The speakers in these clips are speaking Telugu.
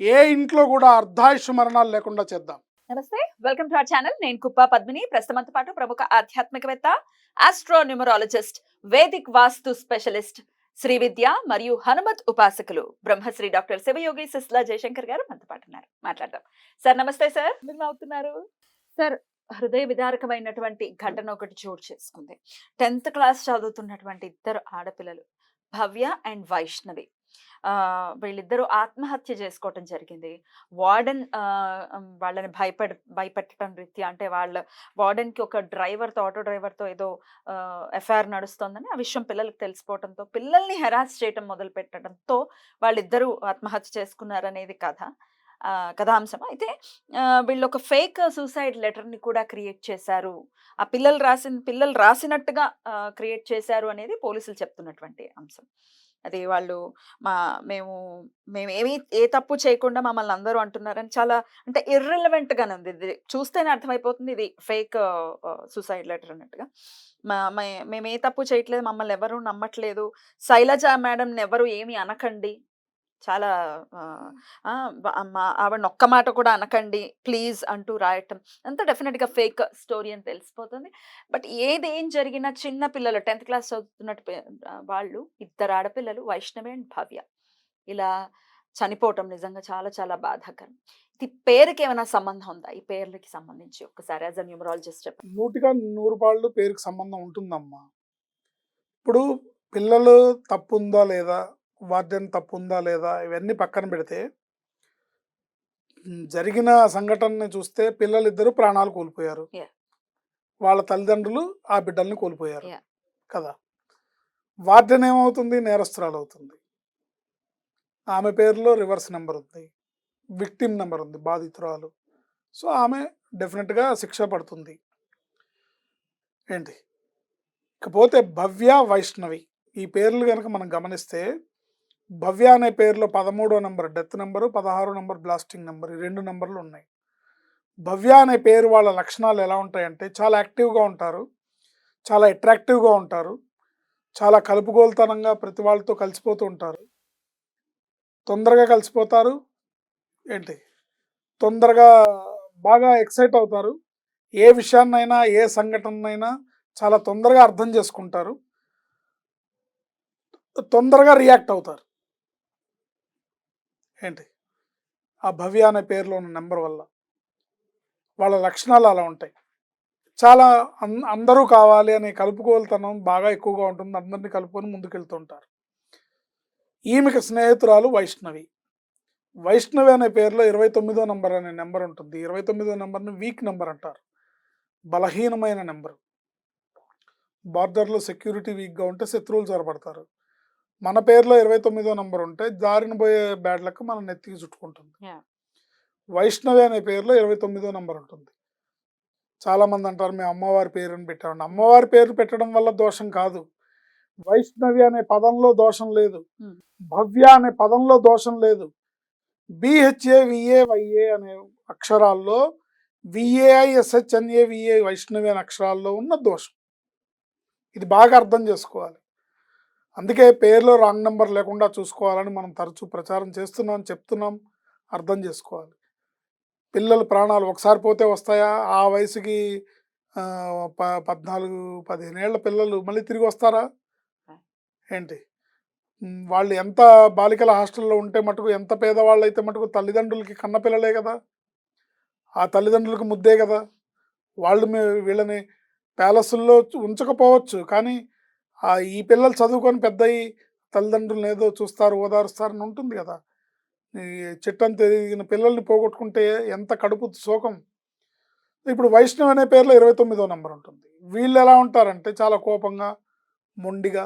ఏ ఇంట్లో కూడా అర్ధాయుష్ మరణాలు లేకుండా చేద్దాం. నమస్తే వెల్కమ్ టు అవర్ ఛానల్. నేను కుప్పా పద్మిని. ప్రస్తుతంతో పాటు ప్రముఖ ఆధ్యాత్మికవేత్త astronumerologist Vedic vastu specialist Shri విద్య మరియు హనుమత్ ఉపాసకులు బ్రహ్మశ్రీ డాక్టర్ శివయోగి సిస్లా జయశంకర్ గారు మనతో పాటు ఉన్నారు. మాట్లాడదాం. సార్ నమస్తే సార్. మీరు నవ్వుతున్నారు? సార్ హృదయ విదారకమైనటువంటి ఘటన ఒకటి చోటు చేసుకుంది. టెన్త్ క్లాస్ చదువుతున్నటువంటి ఇద్దరు ఆడపిల్లలు భవ్య అండ్ వైష్ణవి. వీళ్ళిద్దరూ ఆత్మహత్య చేసుకోవటం జరిగింది. వార్డెన్ వాళ్ళని భయపడ భయపెట్టడం రీత్యా అంటే వాళ్ళ వార్డెన్కి ఒక డ్రైవర్తో ఆటో డ్రైవర్తో ఏదో ఎఫ్ఐఆర్ నడుస్తోందని ఆ విషయం పిల్లలకు తెలిసిపోవడంతో పిల్లల్ని హెరాస్ చేయటం మొదలు పెట్టడంతో వాళ్ళిద్దరూ ఆత్మహత్య చేసుకున్నారనేది కథ. కథాంశం. అయితే వీళ్ళు ఒక ఫేక్ సూసైడ్ లెటర్ని కూడా క్రియేట్ చేశారు. ఆ పిల్లలు రాసిన పిల్లలు రాసినట్టుగా క్రియేట్ చేశారు అనేది పోలీసులు చెప్తున్నటువంటి అంశం. అది వాళ్ళు మా మేము మేము ఏమీ ఏ తప్పు చేయకుండా మమ్మల్ని అందరూ అంటున్నారని చాలా అంటే ఇర్రెలవెంట్గానే ఉంది. ఇది చూస్తేనే అర్థమైపోతుంది. ఇది ఫేక్ సూసైడ్ లెటర్ అన్నట్టుగా. మా మే- మేము ఏ తప్పు చేయట్లేదు. మమ్మల్ని ఎవరు నమ్మట్లేదు. శైలజ మేడం ఎవరు ఏమి అనకండి. చాలా మా ఆవిడ ఒక్క మాట కూడా అనకండి ప్లీజ్ అంటూ రాయటం. అంతా డెఫినెట్గా ఫేక్ స్టోరీ అని తెలిసిపోతుంది. బట్ ఏది ఏం జరిగినా చిన్న పిల్లలు టెన్త్ క్లాస్ చదువుతున్నట్టు వాళ్ళు ఇద్దరు ఆడపిల్లలు వైష్ణవి అండ్ భవ్య. ఇలా చనిపోవటం నిజంగా చాలా చాలా బాధాకరం. ఇది పేరుకి ఏమైనా సంబంధం ఉందా? ఈ పేర్లకి సంబంధించి ఒకసారి యాజ్ అ న్యూమరాలజిస్ట్ చెప్పండి. నూటిగా నూరు పాళ్ళు పేరుకి సంబంధం ఉంటుందమ్మా. ఇప్పుడు పిల్లలు తప్పు ఉందా లేదా? వార్డెన్ తప్పు ఉందా లేదా ఇవన్నీ పక్కన పెడితే జరిగిన సంఘటనని చూస్తే పిల్లలిద్దరూ ప్రాణాలు కోల్పోయారు. వాళ్ళ తల్లిదండ్రులు ఆ బిడ్డల్ని కోల్పోయారు. కదా! వార్డెన్ ఏమవుతుంది నేరస్తురాలు అవుతుంది ఆమె పేరులో రివర్స్ నెంబర్ ఉంది విక్టిమ్ నెంబర్ ఉంది బాధితురాలు. సో ఆమె డెఫినెట్గా శిక్ష పడుతుంది. ఏంటి? ఇకపోతే భవ్య వైష్ణవి ఈ పేర్లు కనుక మనం గమనిస్తే భవ్య అనే పేరులో పదమూడో నెంబర్ డెత్ నెంబరు పదహారో నెంబర్ బ్లాస్టింగ్ నెంబర్ ఈ రెండు నెంబర్లు ఉన్నాయి. భవ్య అనే పేరు వాళ్ళ లక్షణాలు ఎలా ఉంటాయంటే చాలా యాక్టివ్గా ఉంటారు చాలా అట్రాక్టివ్గా ఉంటారు చాలా కలుపుగోలుతనంగా ప్రతి వాళ్ళతో కలిసిపోతూ ఉంటారు. తొందరగా కలిసిపోతారు ఏంటి? తొందరగా బాగా ఎక్సైట్ అవుతారు ఏ విషయాన్నైనా ఏ సంఘటనైనా చాలా తొందరగా అర్థం చేసుకుంటారు తొందరగా రియాక్ట్ అవుతారు. ఏంటి? ఆ భవ్య అనే పేరులో ఉన్న నెంబర్ వల్ల వాళ్ళ లక్షణాలు అలా ఉంటాయి. చాలా అన్- అందరూ కావాలి అనే కలుపుకోలుతనం బాగా ఎక్కువగా ఉంటుంది. అందరినీ కలుపుకొని ముందుకెళ్తుంటారు. ఈమెకి స్నేహితురాలు వైష్ణవి. వైష్ణవి అనే పేరులో ఇరవై తొమ్మిదో నెంబర్ అనే నెంబర్ ఉంటుంది. ఇరవై తొమ్మిదో నెంబర్ని వీక్ నెంబర్ అంటారు. బలహీనమైన నెంబర్. బార్డర్లో సెక్యూరిటీ వీక్గా ఉంటే శత్రువులు చొరబడతారు. మన పేరులో ఇరవై తొమ్మిదో నంబర్ ఉంటే దారిన పోయే బ్యాడ్ లక్ మన నెత్తికి చుట్టుకుంటుంది. వైష్ణవి అనే పేరులో ఇరవై తొమ్మిదో నంబర్ ఉంటుంది. చాలా మంది అంటారు మేము అమ్మవారి పేరుని పెట్టామండి అమ్మవారి పేరు పెట్టడం వల్ల దోషం కాదు. వైష్ణవి అనే పదంలో దోషం లేదు. భవ్య అనే పదంలో దోషం లేదు. బిహెచ్ఏ విఏ వైఏ అనే అక్షరాల్లో విఏఐ ఎస్హెచ్ఎన్ఏ విఏ వైష్ణవి అనే అక్షరాల్లో ఉన్న దోషం. ఇది బాగా అర్థం చేసుకోవాలి. అందుకే పేరులో రాంగ్ నెంబర్ లేకుండా చూసుకోవాలని మనం తరచూ ప్రచారం చేస్తున్నాం చెప్తున్నాం అర్థం చేసుకోవాలి. పిల్లల ప్రాణాలు ఒకసారి పోతే వస్తాయా? ఆ వయసుకి ప పద్నాలుగు పదిహేను ఏళ్ళ పిల్లలు మళ్ళీ తిరిగి వస్తారా? ఏంటి? వాళ్ళు ఎంత బాలికల హాస్టల్లో ఉంటే మటుకు ఎంత పేదవాళ్ళు అయితే మటుకు తల్లిదండ్రులకి కన్న పిల్లలే కదా? ఆ తల్లిదండ్రులకు ముద్దే కదా? వాళ్ళు వీళ్ళని ప్యాలెస్ల్లో ఉంచకపోవచ్చు కానీ ఈ పిల్లలు చదువుకొని పెద్దయి తల్లిదండ్రులను ఏదో చూస్తారు ఓదారుస్తారని ఉంటుంది కదా! చిట్టం తిరిగిన పిల్లల్ని పోగొట్టుకుంటే ఎంత కడుపు శోకం! ఇప్పుడు వైష్ణవ్ అనే పేరులో ఇరవై తొమ్మిదో నెంబర్ ఉంటుంది. వీళ్ళు ఎలా ఉంటారంటే చాలా కోపంగా మొండిగా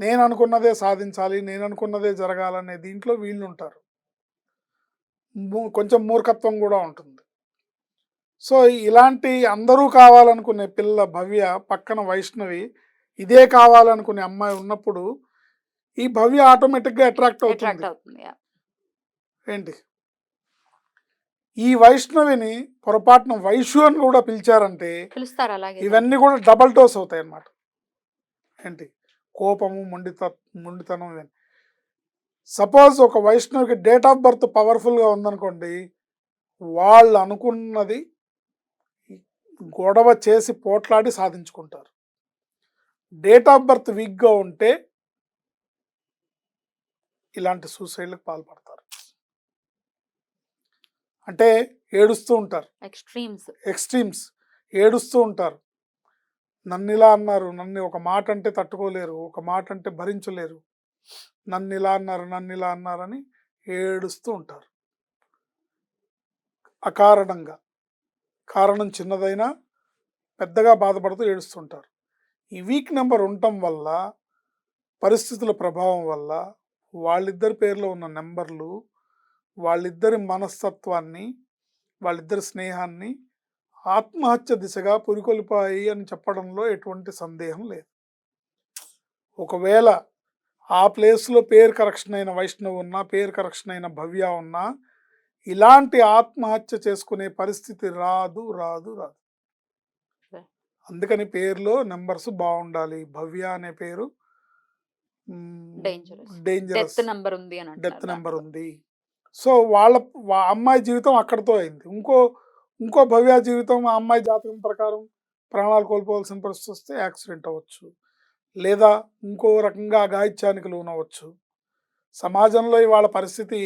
నేను అనుకున్నదే సాధించాలి నేను అనుకున్నదే జరగాలనే దీంట్లో వీళ్ళు ఉంటారు. కొంచెం మూర్ఖత్వం కూడా ఉంటుంది. సో ఇలాంటి అందరూ కావాలనుకునే పిల్ల భవ్య పక్కన వైష్ణవి ఇదే కావాలనుకునే అమ్మాయి ఉన్నప్పుడు ఈ భవ్య ఆటోమేటిక్గా అట్రాక్ట్ అవుతుంది. ఏంటి? ఈ వైష్ణవిని పొరపాటున వైషు అని కూడా పిలిచారంటే పిలుస్తారు అలాగే. ఇవన్నీ కూడా డబల్ డోస్ అవుతాయి అన్నమాట ఏంటి? కోపము మొండిత మొండితనం ఇవన్నీ. సపోజ్ ఒక వైష్ణవికి డేట్ ఆఫ్ బర్త్ పవర్ఫుల్గా ఉందనుకోండి వాళ్ళు అనుకున్నది గొడవ చేసి పోట్లాడి సాధించుకుంటారు. డేట్ ఆఫ్ బర్త్ వీక్గా ఉంటే ఇలాంటి సూసైడ్లకు పాల్పడతారు. అంటే ఏడుస్తూ ఉంటారు. ఎక్స్ట్రీమ్స్. ఎక్స్ట్రీమ్స్. ఏడుస్తూ ఉంటారు. నన్ను ఇలా అన్నారు నన్ను ఒక మాట అంటే తట్టుకోలేరు ఒక మాట అంటే భరించలేరు. నన్ను ఇలా అన్నారు నన్ను ఇలా అన్నారని ఏడుస్తూ ఉంటారు. అకారణంగా. కారణం చిన్నదైనా పెద్దగా బాధపడుతూ ఏడుస్తుంటారు ఈ వీక్ నెంబర్ ఉండటం వల్ల పరిస్థితుల ప్రభావం వల్ల వాళ్ళిద్దరి పేర్లో ఉన్న నెంబర్లు వాళ్ళిద్దరి మనస్తత్వాన్ని వాళ్ళిద్దరి స్నేహాన్ని ఆత్మహత్య దిశగా పురికొల్పాయి అని చెప్పడంలో ఎటువంటి సందేహం లేదు. ఒకవేళ ఆ ప్లేస్లో పేరు కరెక్షన్ అయిన వైష్ణవ్ ఉన్నా పేరు కరెక్షన్ అయిన భవ్య ఉన్నా ఇలాంటి ఆత్మహత్య చేసుకునే పరిస్థితి రాదు రాదు రాదు. అందుకని పేరులో నెంబర్స్ బాగుండాలి. భవ్య అనే పేరు. డేంజరస్ డెత్ నెంబర్ ఉంది డెత్ నెంబర్ ఉంది. సో వాళ్ళ అమ్మాయి జీవితం అక్కడితో అయింది. ఇంకో ఇంకో భవ్య జీవితం ఆ అమ్మాయి జాతకం ప్రకారం ప్రాణాలు కోల్పోవాల్సిన పరిస్థితి వస్తే యాక్సిడెంట్ అవ్వచ్చు. లేదా ఇంకో రకంగా అఘాయిత్యానికి లోనవచ్చు సమాజంలో ఇవాళ పరిస్థితి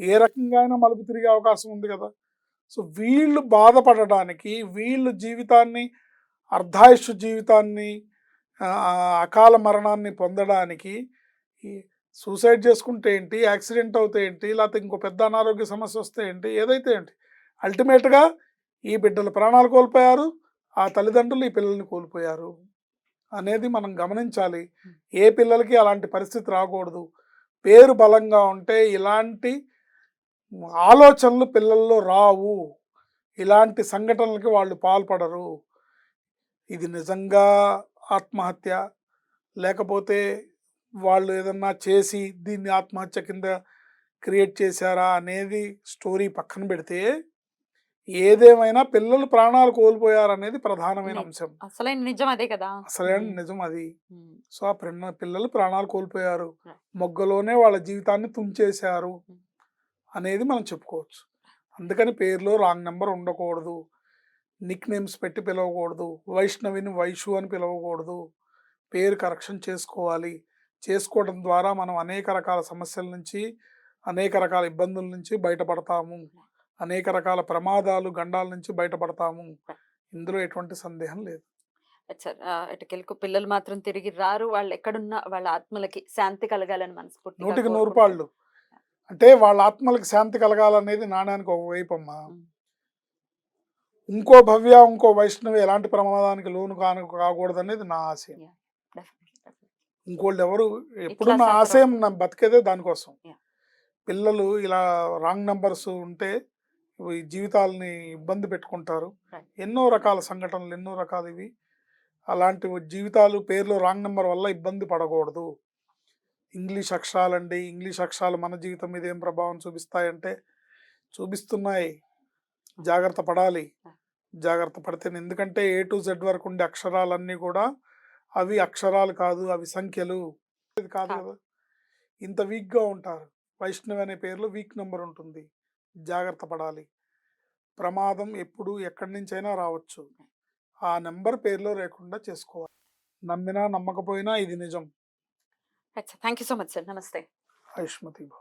ఏ రకంగా అయినా మలుపు తిరిగే అవకాశం ఉంది కదా. సో వీళ్ళు బాధపడడానికి వీళ్ళు జీవితాన్ని అర్ధాయుష్ జీవితాన్ని అకాల మరణాన్ని పొందడానికి సూసైడ్ చేసుకుంటే ఏంటి యాక్సిడెంట్ అవుతే ఏంటి లేకపోతే ఇంకో పెద్ద అనారోగ్య సమస్య వస్తే ఏంటి ఏదైతే ఏంటి అల్టిమేట్గా ఈ బిడ్డలు ప్రాణాలు కోల్పోయారు ఆ తల్లిదండ్రులు ఈ పిల్లల్ని కోల్పోయారు అనేది మనం గమనించాలి. ఏ పిల్లలకి అలాంటి పరిస్థితి రాకూడదు. పేరు బలంగా ఉంటే ఇలాంటి ఆలోచనలు పిల్లల్లో రావు. ఇలాంటి సంఘటనలకి వాళ్ళు పాల్పడరు. ఇది నిజంగా ఆత్మహత్య లేకపోతే వాళ్ళు ఏదన్నా చేసి దీన్ని ఆత్మహత్య కింద క్రియేట్ చేశారా అనేది స్టోరీ పక్కన పెడితే ఏదేమైనా పిల్లలు ప్రాణాలు కోల్పోయారనేది ప్రధానమైన అంశం అసలైన నిజం అదే కదా అసలైన. నిజం అది. సో ఆ పిల్ల- పిల్లలు ప్రాణాలు కోల్పోయారు. మొగ్గలోనే వాళ్ళ జీవితాన్ని తుంచేశారు. అనేది మనం చెప్పుకోవచ్చు అందుకని పేరులో రాంగ్ నెంబర్ ఉండకూడదు నిక్ నేమ్స్ పెట్టి పిలవకూడదు. వైష్ణవిని వైషు అని పిలవకూడదు. పేరు కరెక్షన్ చేసుకోవాలి. చేసుకోవడం ద్వారా మనం అనేక రకాల సమస్యల నుంచి అనేక రకాల ఇబ్బందుల నుంచి బయటపడతాము. అనేక రకాల ప్రమాదాలు గండాల నుంచి బయటపడతాము. ఇందులో ఎటువంటి సందేహం లేదు. సార్ ఎటుకెళ్ళకు పిల్లలు మాత్రం తిరిగి రారు. వాళ్ళు ఎక్కడున్నా వాళ్ళ ఆత్మలకి శాంతి కలగాలని మనస్ఫూర్తిగా నూటికి నూరు. పాళ్ళు. అంటే వాళ్ళ ఆత్మలకు శాంతి కలగాలనేది నాణ్యానికి ఒక వైపు అమ్మా. ఇంకో భవ్య ఇంకో వైష్ణవి ఎలాంటి ప్రమాదానికి లోను కాను కాకూడదు అనేది నా ఆశయం. ఇంకోళ్ళు ఎవరు ఎప్పుడు నా ఆశయం. నా బతికేదే దానికోసం. పిల్లలు ఇలా రాంగ్ నంబర్స్ ఉంటే ఈ జీవితాలని ఇబ్బంది పెట్టుకుంటారు. ఎన్నో రకాల సంఘటనలు ఎన్నో రకాలు ఇవి అలాంటి జీవితాలు పేర్లో రాంగ్ నెంబర్ వల్ల ఇబ్బంది పడకూడదు ఇంగ్లీష్ అక్షరాలండి ఇంగ్లీష్ అక్షరాలు మన జీవితం మీద ఏం ప్రభావం చూపిస్తాయంటే చూపిస్తున్నాయి జాగ్రత్త పడాలి. జాగ్రత్త పడితే ఎందుకంటే ఏ టు జెడ్ వరకు ఉండే అక్షరాలన్నీ కూడా అవి అక్షరాలు కాదు అవి సంఖ్యలు. ఇది కాదు కాదు. ఇంత వీక్గా ఉంటారు. వైష్ణవి అనే పేరులో వీక్ నెంబర్ ఉంటుంది. జాగ్రత్త పడాలి. ప్రమాదం ఎప్పుడు ఎక్కడి నుంచైనా రావచ్చు. ఆ నెంబర్ పేరులో లేకుండా చేసుకోవాలి. నమ్మినా నమ్మకపోయినా ఇది నిజం. Thank you so much sir. నమస్తే. భవ.